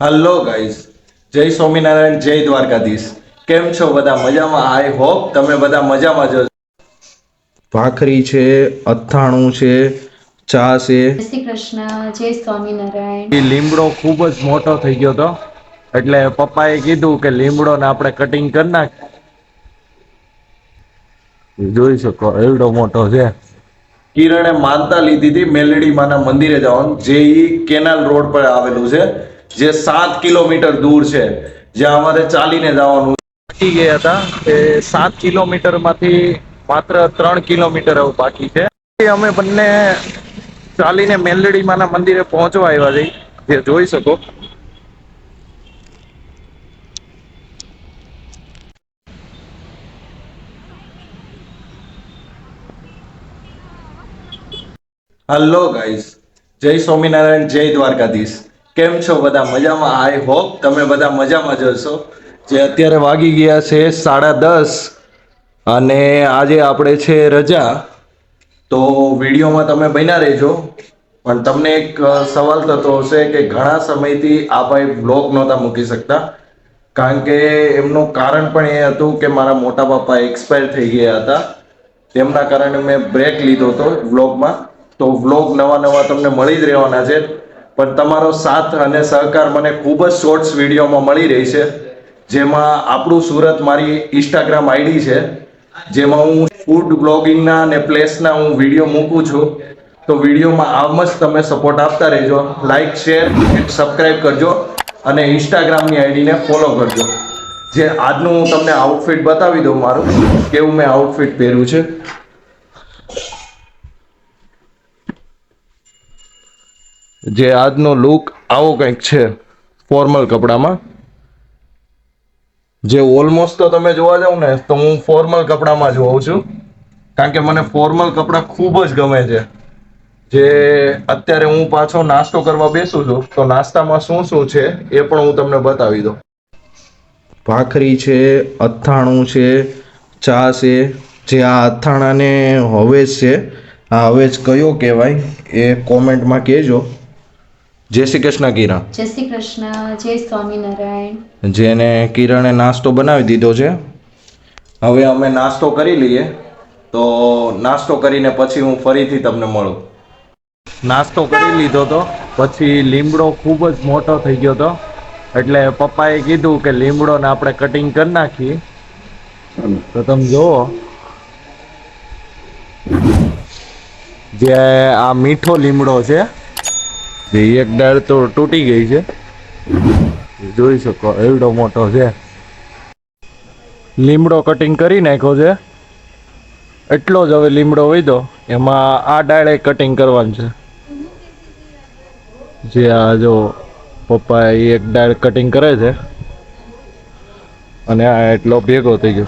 Hello guys જય સ્વામિનારાયણ જય દ્વારકાધીશ. કેમ છો બધા મજામાં? આઈ હોપ તમે બધા મજામાં જ ભાખરી છે અથાણું છે ચા છે. જય શ્રી કૃષ્ણ જય સ્વામિનારાયણ. લીમડો ખૂબ જ મોટો થઈ ગયો તો. એટલે પપ્પાએ કીધું કે લીમડો ને આપણે કટિંગ કરી નાખ જોઈ શકો એવડો મોટો છે. કિરણે માનતા લીધી હતી મેલડી માના મંદિરે જવાનું જે ઈ કેનાલ રોડ પર આવેલું છે. જે સાત કિલોમીટર દૂર છે જ્યાં અમારે ચાલીને જવાનું. થઈ ગયા હતા એ સાત કિલોમીટરમાંથી માત્ર ત્રણ કિલોમીટર બાકી છે. અમે બંને ચાલીને મેલડીમાના મંદિરે પહોંચવા આવ્યા છે જે જોઈ શકો. હલો ગાઈઝ જય સ્વામિનારાયણ જય દ્વારકાધીશ. કેમ છો બધા મજામાં? આઈ હોપ તમે બધા મજામાં જશો જે અત્યારે વાગી ગયા છે સાડા દસ અને આજે આપણે છે રજા. તો વિડીયોમાં તમે બન્યા રહેજો. પણ તમને એક સવાલ થતો હશે કે ઘણા સમયથી આ ભાઈ બ્લોગ નહોતા મૂકી શકતા. કારણ કે એમનું કારણ પણ એ હતું કે મારા મોટા પપ્પા એક્સપાયર થઈ ગયા હતા. તેમના કારણે મેં બ્રેક લીધો હતો વ્લોગમાં તો વ્લોગ નવા નવા તમને મળી જ રહેવાના છે. પણ તમારો સાથ અને સહકાર મને ખૂબ જ શોર્ટ્સ વિડીયોમાં મળી રહી છે. જેમાં આપણું સુરત મારી ઇન્સ્ટાગ્રામ આઈડી છે. જેમાં હું ફૂડ બ્લોગિંગના અને પ્લેસના હું વીડિયો મૂકું છું. તો વિડીયોમાં આમ જ તમે સપોર્ટ આપતા રહેજો. લાઇક શેર સબસ્ક્રાઈબ કરજો અને ઇન્સ્ટાગ્રામની આઈડીને ફોલો કરજો. જે આજનું હું તમને આઉટફિટ બતાવી દઉં મારું, કેવું મેં આઉટફિટ પહેર્યું છે. જે આજનો લુક આવો કંઈક છે ફોર્મલ કપડામાં. જે ઓલમોસ્ટ તો તમે જોવા જાવ ને, તો હું ફોર્મલ કપડામાં જ હોઉં છું. કારણ કે મને ફોર્મલ કપડાં ખૂબ જ ગમે છે. જે અત્યારે હું પાછો નાસ્તો કરવા બેસું છું, તો નાસ્તામાં શું શું છે એ પણ હું તમને બતાવી દઉં. ભાખરી છે, અથાણું છે, ચા છે, જે આ અથાણાને હવેજ છે. આ હવેજ કયો કહેવાય એ કોમેન્ટમાં કહેજો. જય શ્રી કૃષ્ણ કિરણ. જય શ્રી કૃષ્ણ જય સ્વામિનારાયણ જેને કિરણે નાસ્તો બનાવી દીધો છે હવે અમે નાસ્તો કરી લઈએ. તો નાસ્તો કરીને પછી હું ફરીથી તમને મળું. નાસ્તો કરી લીધો તો પછી લીમડો ખૂબ જ મોટો થઈ ગયો તો એટલે પપ્પાએ કીધું કે લીમડો ને આપણે કટિંગ કરી નાખીએ. તો તમે જુઓ. જે આ મીઠો લીમડો છે એક ડાળ તો તૂટી ગઈ છે. જોઈ શકો, એવડો મોટો છે. લીમડો કટિંગ કરી નાખ્યો છે. એટલો જ હવે લીમડો વધ્યો. એમાં આ ડાળે કટિંગ કરવાનું છે. જે આ જો પપ્પા એક ડાળ કટિંગ કરે છે. અને આ એટલો ભેગો થઈ ગયો.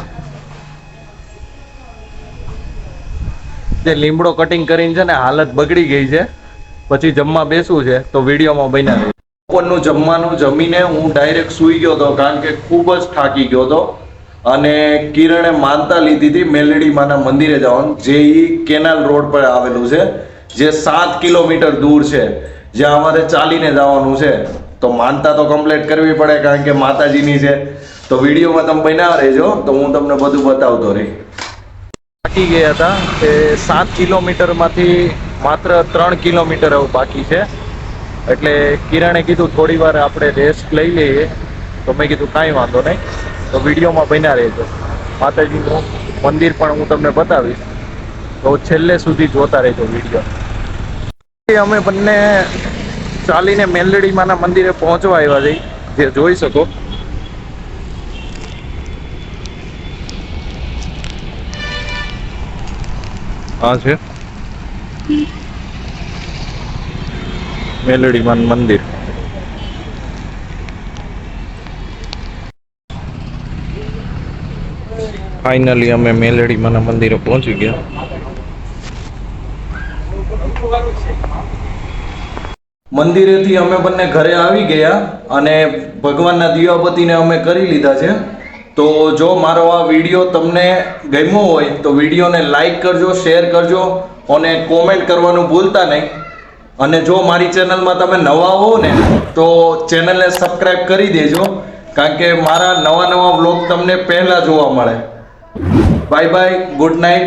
જે લીમડો કટિંગ કરીને છે ને હાલત બગડી ગઈ છે. પછી જમવા બેસવું છે, તો વિડીયોમાં બન્યા રહે. બપોરનું જમવાનું જમીને હું ડાયરેક્ટ સૂઈ ગયો હતો, કારણ કે ખૂબ જ થાકી ગયો હતો. અને કિરણે માનતા લીધી હતી મેલડી માના મંદિરે જવાનું, જે એ કેનાલ રોડ પર આવેલું છે, જે સાત કિલોમીટર દૂર છે, જ્યાં અમારે ચાલીને જવાનું છે. તો માનતા તો કમ્પ્લીટ કરવી પડે, કારણ કે માતાજીની છે. તો વિડીયોમાં તમે બનાવ રહેજો, તો હું તમને બધું બતાવતો રહી. થાકી ગયા હતા, તે સાત કિલોમીટરમાંથી માત્ર ત્રણ કિલોમીટર બાકી છે. એટલે કિરણે કીધું થોડી વાર આપણે રેસ્ટ લઈ લઈએ. તો મેં કીધું કાંઈ વાંધો નહીં. તો વિડીયોમાં બન્યા રહેજો. માતાજીનું મંદિર પણ હું તમને બતાવીશ. તો છેલ્લે સુધી જોતા રહેજો વીડિયો. અમે બંને ચાલીને મેલડીમાંના મંદિરે પહોંચવા આવ્યા છે જે જોઈ શકો. આ છે. મેલડી માન મંદિર. ફાઇનલી અમે મેલડીમાના મંદિરે પહોંચી ગયા. મંદિરેથી અમે બંને ઘરે આવી ગયા અને ભગવાનના દિવાપતિને અમે કરી લીધા છે. તો જો મારો આ વીડિયો તમને ગમ્યો હોય તો વિડીયોને લાઈક કરજો શેર કરજો અને કોમેન્ટ કરવાનું ભૂલતા નહીં. અને જો મારી ચેનલમાં તમે નવા હો ને, તો ચેનલને સબસ્ક્રાઇબ કરી દેજો, કારણ કે મારા નવા નવા વ્લોગ તમને પહેલા જોવા મળે. Bye bye good night